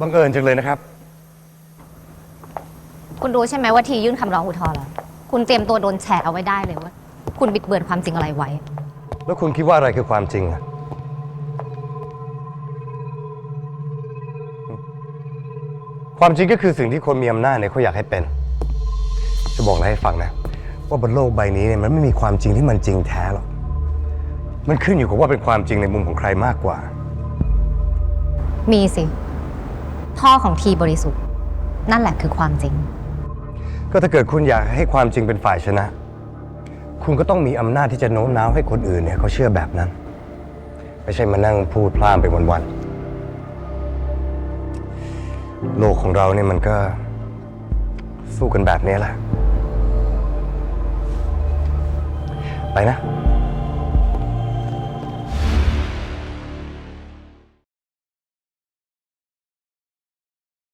บังเอิญจังเลยนะครับ คุณรู้ใช่ไหมว่าทียื่นคำร้องอุทธรณ์แล้วคุณเตรียมตัวโดนแฉเอาไว้ได้เลยว่า คุณบิดเบือนความจริงอะไรไว้ แล้วคุณคิดว่าอะไรคือความจริงอะความจริงก็คือสิ่งที่คนมีอำนาจเนี่ยเขาอยากให้เป็น จะบอกอะไรให้ฟังนะ ว่าบนโลกใบนี้เนี่ยมันไม่มีความจริงที่มันจริงแท้หรอก มันขึ้นอยู่กับว่าเป็นความจริงในมุมของใครมากกว่า มีสิ พ่อของทีบริสุทธิ์ นั่นแหละคือความจริง ก็ถ้าเกิดคุณอยากให้ความจริงเป็นฝ่ายชนะ คุณก็ต้องมีอำนาจที่จะโน้มน้าวให้คนอื่นเนี่ยเขาเชื่อแบบนั้น ไม่ใช่มานั่งพูดพล่ามไปวันๆ โลกของเราเนี่ยมันก็สู้กันแบบนี้แหละ ไปนะ